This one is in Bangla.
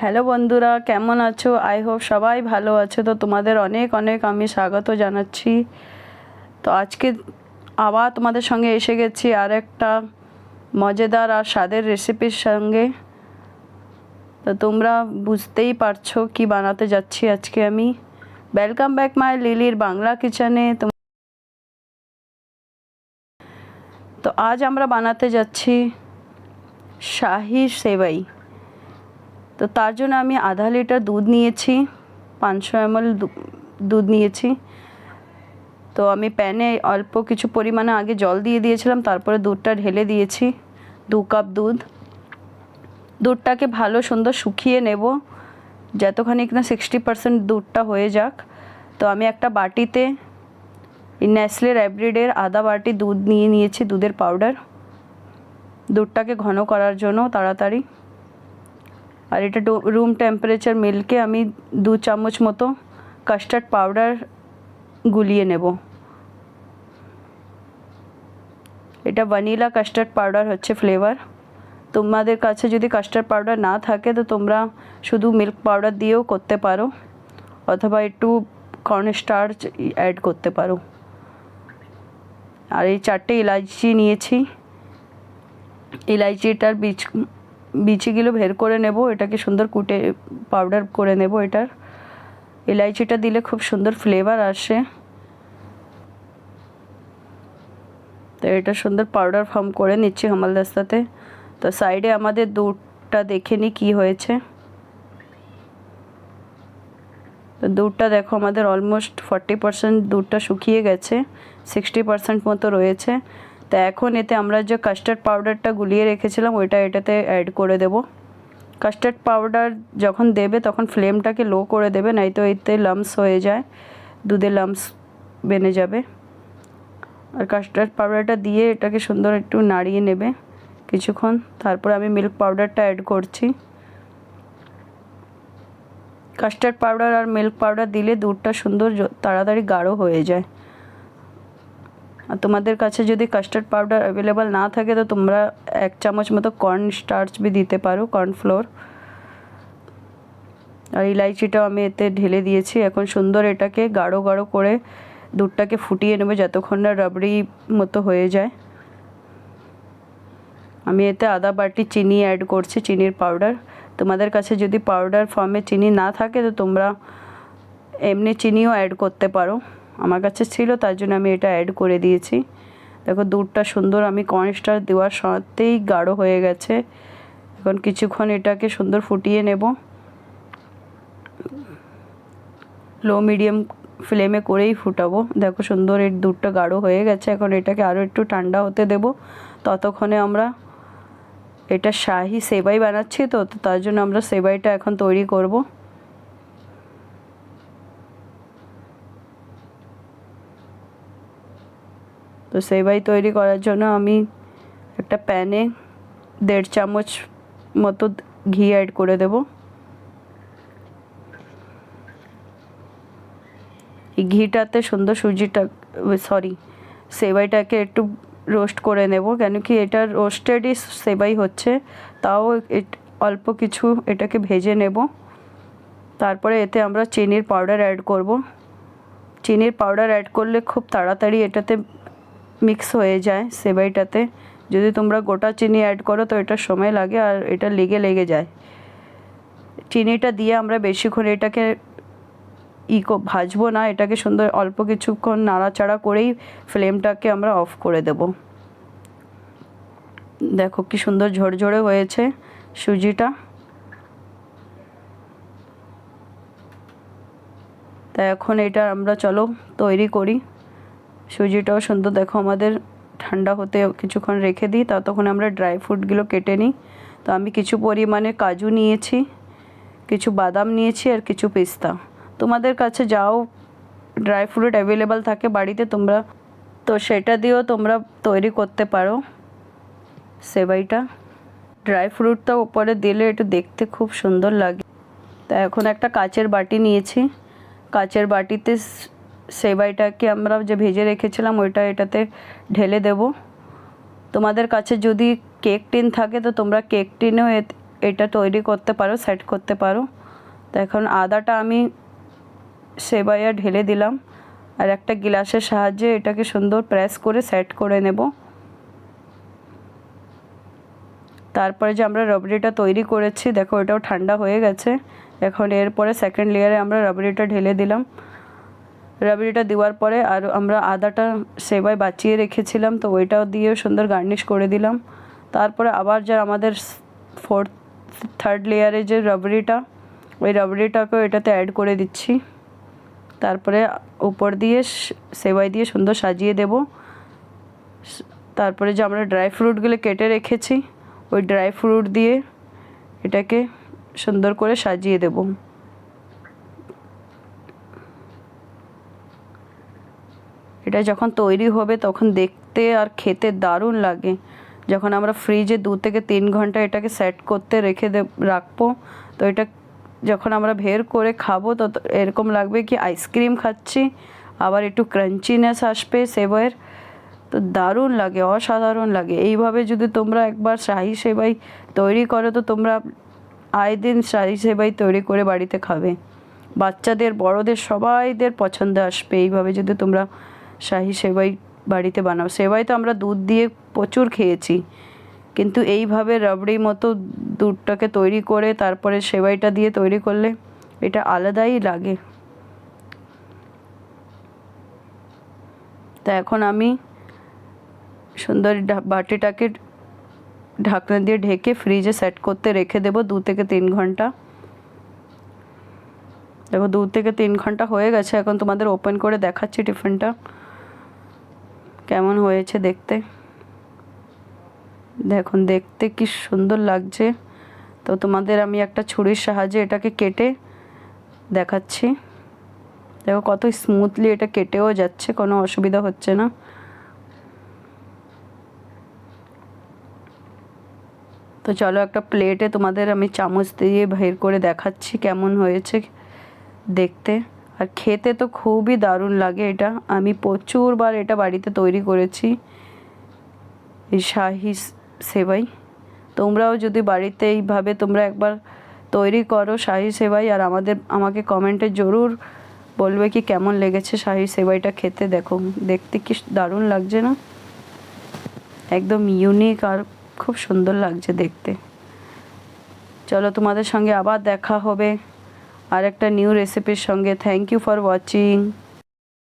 হ্যালো বন্ধুরা, কেমন আছো? আই হোপ সবাই ভালো আছো। তো তোমাদের অনেক অনেক আমি স্বাগত জানাচ্ছি। তো আজকে আবার তোমাদের সঙ্গে এসে গেছি আর একটা মজাদার আর স্বাদের রেসিপির সঙ্গে। তো তোমরা বুঝতেই পারছ কি বানাতে যাচ্ছি আজকে আমি। ওয়েলকাম ব্যাক মাই লিলির বাংলা কিচেনে তো আজ আমরা বানাতে যাচ্ছি শাহি সেবাই। তো তার জন্য আমি আধা লিটার দুধ নিয়েছি, পাঁচশো এমএল দুধ নিয়েছি। তো আমি প্যানে অল্প কিছু পরিমাণে আগে জল দিয়ে দিয়েছিলাম, তারপরে দুধটা ঢেলে দিয়েছি, দু কাপ দুধ। দুধটাকে ভালো সুন্দর শুকিয়ে নেব যতখানি না সিক্সটি পার্সেন্ট দুধটা হয়ে যাক। তো আমি একটা বাটিতে নেসলে র্যাবরিডের আধা বাটি দুধ নিয়ে নিয়েছি, দুধের পাউডার। দুধটাকে ঘন করার জন্য তাড়াতাড়ি। আর এটা রুম টেম্পারেচার মিল্কে আমি দু চামচ মতো কাস্টার্ড পাউডার গুলিয়ে নেব। এটা ভ্যানিলা কাস্টার্ড পাউডার হচ্ছে ফ্লেভার তোমাদের কাছে যদি কাস্টার্ড পাউডার না থাকে, তো তোমরা শুধু মিল্ক পাউডার দিয়েও করতে পারো, অথবা একটু কর্নস্টার্চ অ্যাড করতে পারো। আর এই চারটে ইলাইচি নিয়েছি। ইলাইচিটার বীজ বিচিগুলো বের করে নেব, এটাকে সুন্দর কুটে পাউডার করে নেব এটার। ইলাইচিটা দিলে খুব সুন্দর ফ্লেভার আসে। তো এটা সুন্দর পাউডার ফর্ম করে নিচ্ছি হামালদাস্তাতে তো সাইডে আমাদের দুধটা দেখে নিই কী হয়েছে। তো দুধটা দেখো, আমাদের অলমোস্ট ফর্টি পার্সেন্ট দুধটা শুকিয়ে গেছে সিক্সটি পার্সেন্ট মতো রয়েছে। তো এখন এতে আমরা যে কাস্টার্ড পাউডারটা গুলিয়ে রেখেছিলাম, ওইটা এটাতে অ্যাড করে দেব। কাস্টার্ড পাউডার যখন দেবে, তখন ফ্লেমটাকে লো করে দেবে নাই তো এতে লামস হয়ে যায়, দুধে লামস বেনে যাবে। আর কাস্টার্ড পাউডারটা দিয়ে এটাকে সুন্দর একটু নাড়িয়ে নেবে কিছুক্ষণ, তারপর আমি মিল্ক পাউডারটা অ্যাড করছি। কাস্টার্ড পাউডার আর মিল্ক পাউডার দিলে দুধটা সুন্দর তাড়াতাড়ি গাঢ় হয়ে যায়। তোমাদের কাছে যদি কাস্টার্ড পাউডার অ্যাভেলেবল না থাকে, তো তোমরা এক চামচ মতো কর্ন স্টার্চ বি দিতে পারো কর্নফ্লোর আর ইলাইচিটাও আমি এতে ঢেলে দিয়েছি। এখন সুন্দর এটাকে গাঢ় গাঢ় করে দুধটাকে ফুটিয়ে নেবে যতক্ষণ না রাবড়ি মতো হয়ে যায়। আমি এতে আদা, বাটি, চিনি অ্যাড করছি, চিনির পাউডার তোমাদের কাছে যদি পাউডার ফর্মে চিনি না থাকে, তো তোমরা এমনি চিনিও অ্যাড করতে পারো। আমার কাছে ছিল, তার জন্য আমি এটা অ্যাড করে দিয়েছি। দেখো, দুধটা সুন্দর, আমি কর্নস্টার দেওয়ার সাথেই গাঢ় হয়ে গেছে। এখন কিছুক্ষণ এটাকে সুন্দর ফুটিয়ে নেব। লো মিডিয়াম ফ্লেমে করেই ফুটাবো। দেখো, সুন্দর এর দুধটা গাঢ় হয়ে গেছে। এখন এটাকে আরও একটু ঠান্ডা হতে দেব। ততক্ষণে আমরা এটা শাহি সেবাই বানাচ্ছি তো তার জন্য আমরা সেবাইটা এখন তৈরি করব। সেবাই তৈরি করার জন্য আমি একটা প্যানে দেড় চামচ মতো ঘি অ্যাড করে দেব। এই ঘিটাতে সুন্দর সুজিটা সরি সেবাইটাকে একটু রোস্ট করে নেব, কেন কি এটা রোস্টেডই সেবাই হচ্ছে, তাও অল্প কিছু এটাকে ভেজে নেব। তারপরে এতে আমরা চিনির পাউডার অ্যাড করব। চিনির পাউডার অ্যাড করলে খুব তাড়াতাড়ি এটাতে মিক্স হয়ে যায় সেবাইটাতে। যদি তোমরা গোটা চিনি অ্যাড করো তো এটা সময় লাগে আর এটা লেগে লেগে যায়। চিনিটা দিয়ে আমরা বেশিক্ষণ এটাকে ই ভাজবো না, এটাকে সুন্দর অল্প কিছুক্ষণ নাড়াচাড়া করেই ফ্লেমটাকে আমরা অফ করে দেব। দেখো কি সুন্দর ঝরঝরে হয়েছে সুজিটা। তা এখন এটা আমরা চলো তৈরি করি। সুজিটাও সুন্দর। দেখো আমাদের ঠান্ডা হতে কিছুক্ষণ রেখে দিই ততক্ষণ আমরা ড্রাই ফ্রুটগুলো কেটে নিই। তো আমি কিছু পরিমাণে কাজু নিয়েছি, কিছু বাদাম নিয়েছি আর কিছু পিস্তা। তোমাদের কাছে যাও ড্রাই ফ্রুট অ্যাভেলেবেল থাকে বাড়িতে, তোমরা তো সেটা দিয়েও তোমরা তৈরি করতে পারো সেবাইটা। ড্রাই ফ্রুটটা উপরে দিলে একটু দেখতে খুব সুন্দর লাগে। তা এখন একটা কাচের বাটি নিয়েছি। কাচের বাটিতে সেবাইটাকে আমরা যে ভেজে রেখেছিলাম, ওইটা এটাতে ঢেলে দেব। তোমাদের কাছে যদি কেক টিন থাকে, তো তোমরা কেক টিনেও এটা তৈরি করতে পারো, সেট করতে পারো। তো এখন আদাটা আমি সেবাইয়া ঢেলে দিলাম। আর একটা গ্লাসের সাহায্যে এটাকে সুন্দর প্রেস করে সেট করে নেব। তারপরে যে আমরা রাবড়িটা তৈরি করেছি, দেখো এটাও ঠান্ডা হয়ে গেছে। এখন এরপরে সেকেন্ড লেয়ারে আমরা রাবড়িটা ঢেলে দিলাম। রাবড়িটা দেওয়ার পরে আর আমরা আদাটা সেবাই বাঁচিয়ে রেখেছিলাম, তো ওইটাও দিয়েও সুন্দর গার্নিশ করে দিলাম। তারপরে আবার যে আমাদের ফোর্থ থার্ড লেয়ারে যে রাবড়িটা, ওই রাবড়িটাকেও এটাতে অ্যাড করে দিচ্ছি। তারপরে উপর দিয়ে সেবাই দিয়ে সুন্দর সাজিয়ে দেব। তারপরে যে আমরা ড্রাই ফ্রুটগুলো কেটে রেখেছি, ওই ড্রাই ফ্রুট দিয়ে এটাকে সুন্দর করে সাজিয়ে দেব। এটা যখন তৈরি হবে তখন দেখতে আর খেতে দারুণ লাগে। যখন আমরা ফ্রিজে দু থেকে তিন ঘণ্টা এটাকে সেট করতে রেখে দে, রাখব, তো এটা যখন আমরা বের করে খাব তো তো এরকম লাগবে কি আইসক্রিম খাচ্ছি, আবার একটু ক্রাঞ্চিনেস আসবে সেবাইয়ের তো দারুণ লাগে, অসাধারণ লাগে। এইভাবে যদি তোমরা একবার শাহি সেবাই তৈরি করো তো তোমরা আয় দিন শাহি সেবাই তৈরি করে বাড়িতে খাবে। বাচ্চাদের, বড়দের, সবাইদের পছন্দ আসবে। এইভাবে যদি তোমরা শাহি সেবাই বাড়িতে বানাও। সেবাই তো আমরা দুধ দিয়ে প্রচুর খেয়েছি। কিন্তু এইভাবে রাবড়ি মতো দুধটাকে তৈরি করে তারপরে সেবাইটা দিয়ে তৈরি করলে এটা আলাদাই লাগে। তা এখন আমি সুন্দর বাটিটাকে ঢাকনা দিয়ে ঢেকে ফ্রিজে সেট করতে রেখে দেবো দু থেকে তিন ঘণ্টা। দেখো দু থেকে তিন ঘণ্টা হয়ে গেছে, এখন তোমাদের ওপেন করে দেখাচ্ছি টিফিনটা কেমন হয়েছে দেখতে? দেখুন, দেখতে কি সুন্দর লাগছে। তো তোমাদের আমি একটা ছুরির সাহায্যে এটাকে কেটে দেখাচ্ছি। দেখো, কত স্মুথলি এটা কেটেও যাচ্ছে, কোনো অসুবিধা হচ্ছে না। তো চলো একটা প্লেটে তোমাদের আমি চামচ দিয়ে বের করে দেখাচ্ছি কেমন হয়েছে দেখতে। আর খেতে তো খুবই দারুণ লাগে এটা। আমি প্রচুরবার এটা বাড়িতে তৈরি করেছি। এই শাহি সেবাই। তোমরাও যদি বাড়িতে এইভাবে তোমরা একবার তৈরি করো শাহি সেবাই আর আমাদের, আমাকে কমেন্টে জরুর বলবে কি কেমন লেগেছে শাহি সেবাইটা খেতে। দেখো, দেখতে কি দারুণ লাগছে না? একদম ইউনিক আর খুব সুন্দর লাগছে দেখতে। চলো তোমাদের সঙ্গে আবার দেখা হবে। আর একটা নিউ রেসিপির সঙ্গে থ্যাংক ইউ ফর ওয়াচিং